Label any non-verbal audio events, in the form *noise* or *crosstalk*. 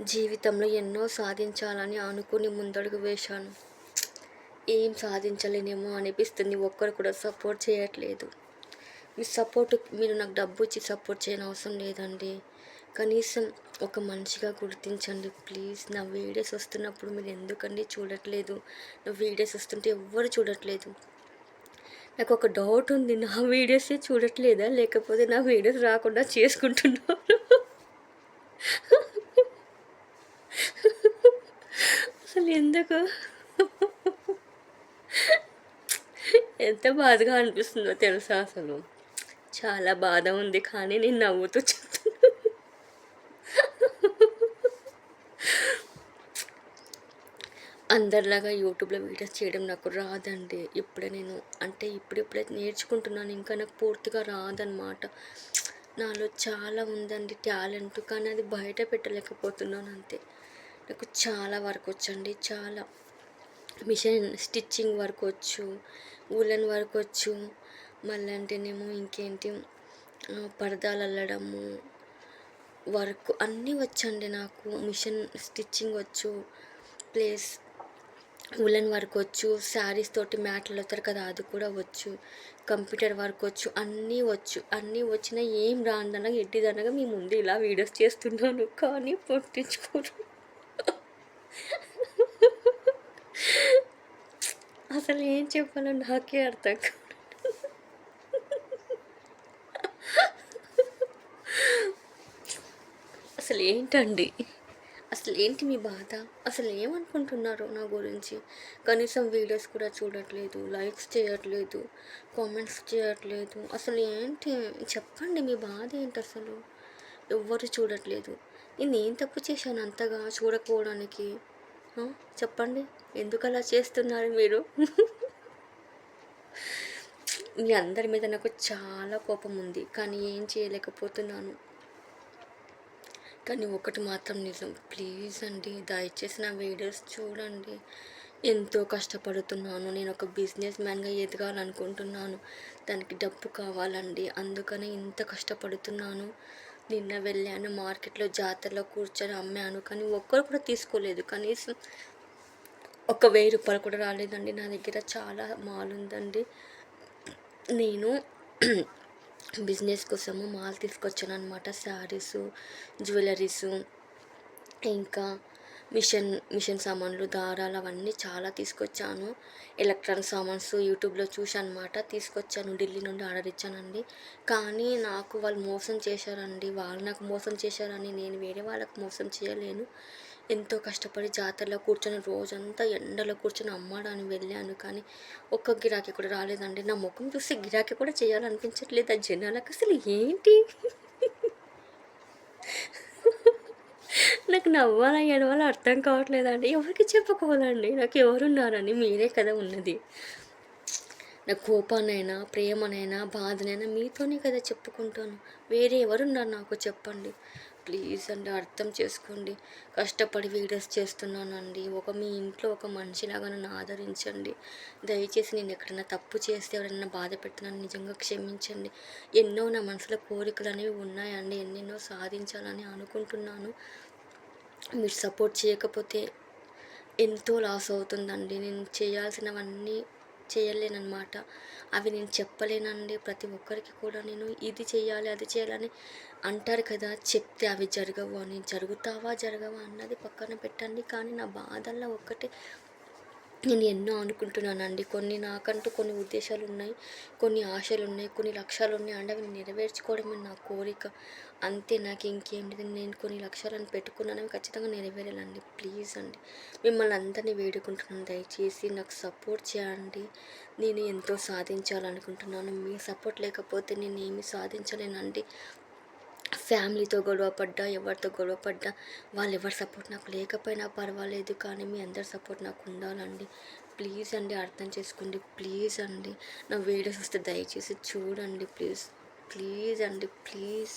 జీవితంలో ఎన్నో సాధించాలని అనుకుని ముందడుగు వేశాను. ఏం సాధించలేనేమో అనిపిస్తుంది. ఒక్కరు కూడా సపోర్ట్ చేయట్లేదు. మీ సపోర్ట్ మీరు నాకు డబ్బు ఇచ్చి సపోర్ట్ చేయని అవసరం లేదండి. కనీసం ఒక మనిషిగా గుర్తించండి. ప్లీజ్ నా వీడియోస్ వస్తున్నప్పుడు మీరు ఎందుకండి చూడట్లేదు? నా వీడియోస్ వస్తుంటే ఎవ్వరు చూడట్లేదు. నాకు ఒక డౌట్ ఉంది. నా వీడియోసే చూడట్లేదా? లేకపోతే నా వీడియోస్ రాకుండా చేసుకుంటున్నారు అసలు ఎందుకు? ఎంత బాధగా అనిపిస్తుందో తెలుసా అసలు? చాలా బాధ ఉంది కానీ నేను నవ్వుతూ చెప్తున్నా. అందరిలాగా యూట్యూబ్లో వీడియోస్ చేయడం నాకు రాదండి. ఇప్పుడే నేను అంటే ఇప్పుడిప్పుడే నేర్చుకుంటున్నాను. ఇంకా నాకు పూర్తిగా రాదనమాట నాలో చాలా ఉందండి టాలెంట్ కానీ అది బయట పెట్టలేకపోతున్నాను అంతే. నాకు చాలా వర్క్ వచ్చండి చాలా. మిషన్ స్టిచ్చింగ్ వర్క్ వచ్చు ఊలన్ వర్క్ వచ్చు. మళ్ళీ అంటేనేమో ఇంకేంటి పరదాలు అల్లడము వర్క్ అన్నీ వచ్చండి నాకు. మిషన్ స్టిచ్చింగ్ వచ్చు ప్లస్ ఉలన్ వర్క్ వచ్చు శారీస్ తోటి మ్యాట్లు అవుతారు కదా అది కూడా వచ్చు. కంప్యూటర్ వర్క్ వచ్చు అన్నీ వచ్చు. అన్నీ వచ్చినా ఏం రాందనగా ఎట్టిదనగా మీ ముందు ఇలా వీడియోస్ చేస్తున్నాను. కానీ పట్టించుకోరు. అసలు ఏం చెప్పాలో నాకే అర్థం కాదు. అసలు ఏంటండి? అసలు ఏంటి మీ బాధ? అసలు ఏమనుకుంటున్నారు నా గురించి? కనీసం వీడియోస్ కూడా చూడట్లేదు లైక్స్ చేయట్లేదు కామెంట్స్ చేయట్లేదు. అసలు ఏంటి? చెప్పండి మీ బాధ ఏంటి అసలు? ఎవ్వరు చూడట్లేదు. నేను ఏం తప్పు చేశాను అంతగా చూడకపోవడానికి? చెప్పండి. ఎందుకు అలా చేస్తున్నారు మీరు? మీ అందరి మీద నాకు చాలా కోపం ఉంది. కానీ ఏం చేయలేకపోతున్నాను. కానీ ఒకటి మాత్రం నిజం. ప్లీజ్ అండి దయచేసి నా వీడియోస్ చూడండి. ఎంతో కష్టపడుతున్నాను. నేను ఒక బిజినెస్ మ్యాన్గా ఎదగాలనుకుంటున్నాను. దానికి డబ్బు కావాలండి. అందుకని ఇంత కష్టపడుతున్నాను. నిన్న వెళ్ళాను మార్కెట్లో జాతరలో కూర్చొని అమ్మాను కానీ ఒక్కరు కూడా తీసుకోలేదు. కనీసం ఒక వెయ్యి రూపాయలు కూడా రాలేదండి. నా దగ్గర చాలా మాల్ ఉందండి. నేను *clears throat* బిజినెస్ కోసము మాల్ తీసుకొచ్చాను అనమాట శారీసు జ్యువెలరీసు ఇంకా మిషన్ మిషన్ సామాన్లు దారాలు అవన్నీ చాలా తీసుకొచ్చాను. ఎలక్ట్రానిక్ సామాన్స్ యూట్యూబ్లో చూసి అనమాట తీసుకొచ్చాను ఢిల్లీ నుండి ఆర్డర్ ఇచ్చానండి. కానీ నాకు వాళ్ళు మోసం చేశారండి. వాళ్ళు నాకు మోసం చేశారని నేను వేరే వాళ్ళకు మోసం చేయలేను. ఎంతో కష్టపడి జాతరలో కూర్చొని రోజంతా ఎండలో కూర్చొని అమ్మడానికి వెళ్ళాను. కానీ ఒక్క గిరాకీ కూడా రాలేదండి. నా ముఖం చూసి గిరాకీ కూడా చేయాలనిపించట్లేదు. ఆ జనాలకు అసలు ఏంటి? నాకు నవ్వాలా ఏడవాలో అర్థం కావట్లేదండి. ఎవరికి చెప్పుకోవాలండి? నాకు ఎవరున్నారని మీరే కదా ఉన్నది. నా కోపానైనా ప్రేమనైనా బాధనైనా మీతోనే కదా చెప్పుకుంటాను. వేరే ఎవరున్నారు నాకు చెప్పండి. ప్లీజ్ అండి అర్థం చేసుకోండి. కష్టపడి వీడియోస్ చేస్తున్నానండి. ఒక మీ ఇంట్లో ఒక మనిషిలాగా నన్ను ఆదరించండి. దయచేసి నేను ఎక్కడైనా తప్పు చేస్తే ఎవరైనా బాధ పెడుతున్నాను నిజంగా క్షమించండి. ఎన్నో నా మనసులో కోరికలు అనేవి ఉన్నాయండి. ఎన్నెన్నో సాధించాలని అనుకుంటున్నాను. మీరు సపోర్ట్ చేయకపోతే ఎంతో లాస్ అవుతుందండి. నేను చేయాల్సినవన్నీ చేయలేనమాట అవి నేను చెప్పలేనండి. ప్రతి ఒక్కరికి కూడా నేను ఇది చేయాలి అది చేయాలని అంటారు కదా. చెప్తే అవి జరగవు అని. జరుగుతావా జరగవా అన్నది పక్కన పెట్టండి. కానీ నా బాధల్లో ఒక్కటే నేను ఎన్నో అనుకుంటున్నానండి. కొన్ని నాకంటూ కొన్ని ఉద్దేశాలు ఉన్నాయి కొన్ని ఆశలు ఉన్నాయి కొన్ని లక్ష్యాలు ఉన్నాయి అంటే అవి నెరవేర్చుకోవడమే నా కోరిక. అంతే నాకు ఇంకేంటిది. నేను కొన్ని లక్ష్యాలను పెట్టుకున్నాను ఖచ్చితంగా నెరవేరాలండి. ప్లీజ్ అండి. మిమ్మల్ని అందరినీ వేడుకుంటున్నాను. దయచేసి నాకు సపోర్ట్ చేయండి. నేను ఎంతో సాధించాలనుకుంటున్నాను. మీ సపోర్ట్ లేకపోతే నేను ఏమి సాధించలేనండి. ఫ్యామిలీతో గొడవ పడ్డా ఎవరితో గొడవ పడ్డా వాళ్ళు ఎవరి సపోర్ట్ నాకు లేకపోయినా పర్వాలేదు కానీ మీ అందరి సపోర్ట్ నాకు ఉండాలండి. ప్లీజ్ అండి అర్థం చేసుకోండి ప్లీజ్ అండి. నా వీడియోస్ వస్తే దయచేసి చూడండి ప్లీజ్ ప్లీజ్ అండి ప్లీజ్.